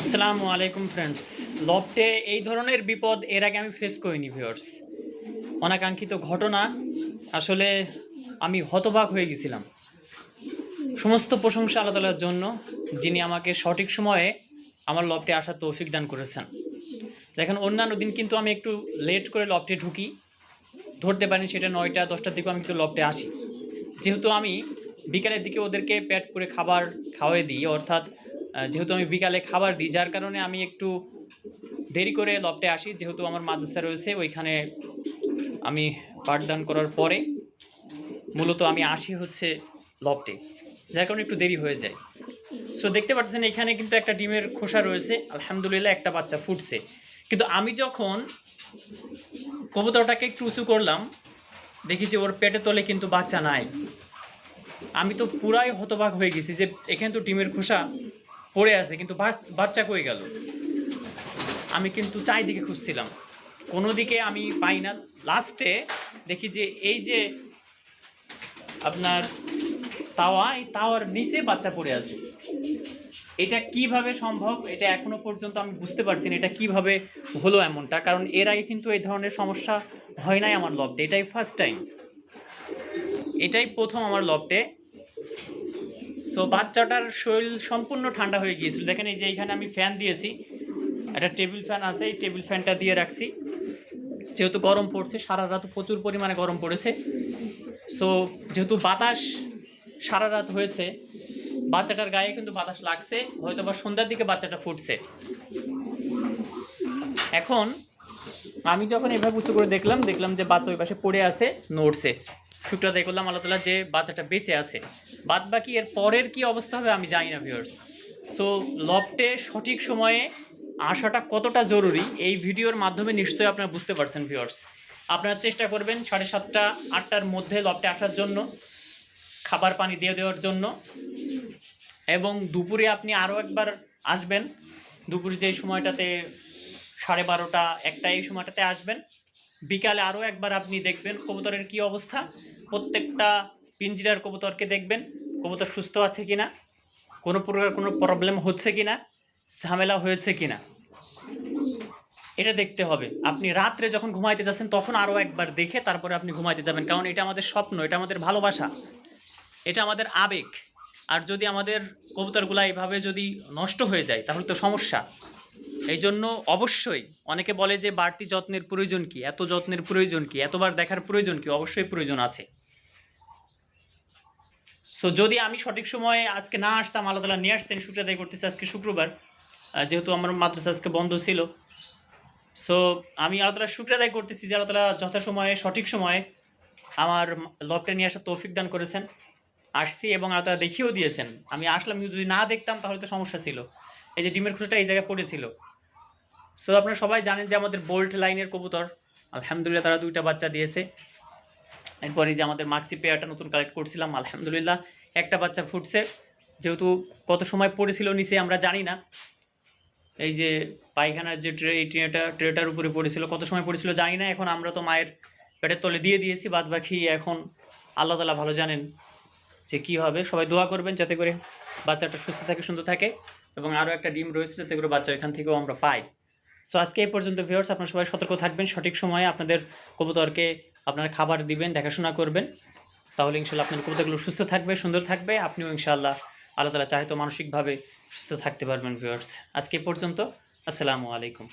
আসসালামু আলাইকুম ফ্রেন্ডস লফটে এই ধরনের বিপদ এর আগে আমি ফেস করিনি ভিউয়ার্স অনাকাঙ্ক্ষিত ঘটনা, আসলে আমি হতবাক হয়ে গেছিলাম। সমস্ত প্রশংসা আল্লাহ জন্য, যিনি আমাকে সঠিক সময়ে আমার লফটে আসার তৌফিক দান করেছেন। দেখেন, অন্যান্য দিন কিন্তু আমি একটু লেট করে লফটে ঢুকি। ধরতে পারি সেটা নয়টা, দশটার দিকেও আমি কিন্তু লফটে আসি। যেহেতু আমি বিকালের দিকে ওদেরকে পেট করে খাবার খাওয়াই দিই, অর্থাৎ যেহেতু আমি বিকালে খাবার দিই, যার কারণে আমি একটু দেরি করে লফটে আসি। যেহেতু আমার মাদ্রাসা রয়েছে, ওইখানে আমি পাঠদান করার পরে মূলত আমি আসি হচ্ছে লফটে, যার কারণে একটু দেরি হয়ে যায়। সো দেখতে পাচ্ছেন এখানে কিন্তু একটা ডিমের খোসা রয়েছে, আলহামদুলিল্লাহ একটা বাচ্চা ফুটছে। কিন্তু আমি যখন কবুতরটাকে একটু উঁচু করলাম, দেখি যে ওর পেটে তলে কিন্তু বাচ্চা নাই। আমি তো পুরাই হতবাক হয়ে গেছি যে এখানে তো ডিমের খোসা পড়ে আছে, কিন্তু বাচ- বাচ্চা কই গেল? আমি কিন্তু চারিদিকে খুঁজছিলাম। কোনো দিকে আমি পাই না। লাস্টে দেখি যে এই যে আপনার তাওয়া, এই তাওয়ার নিচে বাচ্চা পড়ে আছে। এটা কীভাবে সম্ভব? এটা এখনও পর্যন্ত আমি বুঝতে পারছি না, এটা কীভাবে হলো এমনটা? কারণ এর আগে কিন্তু এই ধরনের সমস্যা হয় নাই আমার লবটে এটাই ফার্স্ট টাইম এটাই প্রথম আমার লবটে সো বাচ্চাটার শরীর সম্পূর্ণ ঠান্ডা হয়ে গিয়েছিল। দেখেন এই যে এইখানে আমি ফ্যান দিয়েছি। একটা টেবিল ফ্যান আছে, এই টেবিল ফ্যানটা দিয়ে রাখছি। যেহেতু গরম পড়ছে, সারা রাত প্রচুর পরিমাণে গরম পড়েছে। সো যেহেতু বাতাস সারা রাত হয়েছে, বাচ্চাটার গায়ে কিন্তু বাতাস লাগছে হয়তো বা সন্ধ্যার দিকে বাচ্চাটা ফুটছে। এখন, আমি যখন এভাবে উঁচু করে দেখলাম দেখলাম যে বাচ্চা ওই পাশে পড়ে আছে, নড়ছে। শুক্রা দেখলাম আল্লাহ তালা যে বাচ্চাটা বেঁচে আছে। বাদ বাকি এর পরের কি অবস্থা হবে আমি জানি না ভিউয়ার্স সো লফটে সঠিক সময়ে আসাটা কতটা জরুরি, এই ভিডিওর মাধ্যমে নিশ্চয়ই আপনারা বুঝতে পারছেন ভিউয়ার্স আপনারা চেষ্টা করবেন সাড়ে সাতটা, আটটার মধ্যে লফটে আসার জন্য, খাবার পানি দিয়ে দেওয়ার জন্য। এবং দুপুরে আপনি আরও একবার আসবেন। দুপুরে যে সময়টাতে সাড়ে বারোটা, একটা এই সময়টাতে আসবেন। বিকালে আরও একবার আপনি দেখবেন কবুতরের কি অবস্থা। প্রত্যেকটা পিঞ্জিরার কবুতরকে দেখবেন, কবুতর সুস্থ আছে কি না কোনো প্রকার কোনো প্রবলেম হচ্ছে কি না ঝামেলা হয়েছে কি না এটা দেখতে হবে। আপনি রাত্রে যখন ঘুমাইতে যাচ্ছেন, তখন আরও একবার দেখে তারপরে আপনি ঘুমাইতে যাবেন। কারণ এটা আমাদের স্বপ্ন, এটা আমাদের ভালোবাসা, এটা আমাদের আবেগ। আর যদি আমাদের কবুতরগুলো এইভাবে যদি নষ্ট হয়ে যায়, তাহলে তো সমস্যা। এই জন্য অবশ্যই অনেকে বলে যে বাড়তি যত্নের প্রয়োজন কি? এত যত্নের প্রয়োজন কি? এতবার দেখার প্রয়োজন কি? অবশ্যই প্রয়োজন আছে। সো যদি আমি সঠিক সময়ে আজকে না আসতাম, আল্লাহ তালা নিয়ে আসতেন শুক্র আদায় করতেছি আজকে শুক্রবার। যেহেতু আমার মাদ্রাসা আজকে বন্ধ ছিল। সো আমি আল্লাহ তালা শুক্র আদায় করতেছি যে আল্লাহ তালা যথাসময়ে, সঠিক সময়ে আমার লবটা নিয়ে আসার তৌফিক দান করেছেন। আসছি এবং আল্লাহ তালা দেখিয়েও দিয়েছেন। আমি আসলাম, যদি না দেখতাম তাহলে তো সমস্যা ছিল। এই যে ডিমের খোসাটা এই জায়গায় পড়েছিল। সো আপনারা সবাই জানেন যে আমাদের বোল্ট লাইনের কবুতর, আলহামদুলিল্লাহ তারা দুইটা বাচ্চা দিয়েছে। এরপরে যে আমাদের মাক্সি পেয়ারটা নতুন কালেক্ট করছিলাম, আলহামদুলিল্লাহ একটা বাচ্চা ফুটছে। যেহেতু কত সময় পড়েছিল নিচে আমরা জানি না। এই যে পায়খানার যে ট্রে এই ট্রেটা ট্রেটার উপরে পড়েছিল, কত সময় পড়েছিল জানি না। এখন আমরা তো মায়ের পেটের তলে দিয়ে দিয়েছি বাদ বাকি এখন আল্লাহ তালা ভালো জানেন যে কী হবে। সবাই দোয়া করবেন যাতে করে বাচ্চাটা সুস্থ থাকে, সুন্দর থাকে এবং আরও একটা ডিম রয়েছে যাতে করে বাচ্চা এখান থেকেও আমরা পাই। সো আজকে এই পর্যন্ত ভিউয়ার্স আপনারা সবাই সতর্ক থাকবেন। সঠিক সময়ে আপনাদের কবুতরকে আপনারা খাবার দিবেন, দেখাশোনা করবেন। তাহলে ইনশাল্লাহ আপনার কবুতরগুলো সুস্থ থাকবে, সুন্দর থাকবে। আপনিও ইনশাল্লাহ আল্লাহ তালা চাহে তো মানসিকভাবে সুস্থ থাকতে পারবেন ভিউয়ার্স আজকে পর্যন্ত, আসসালামু আলাইকুম।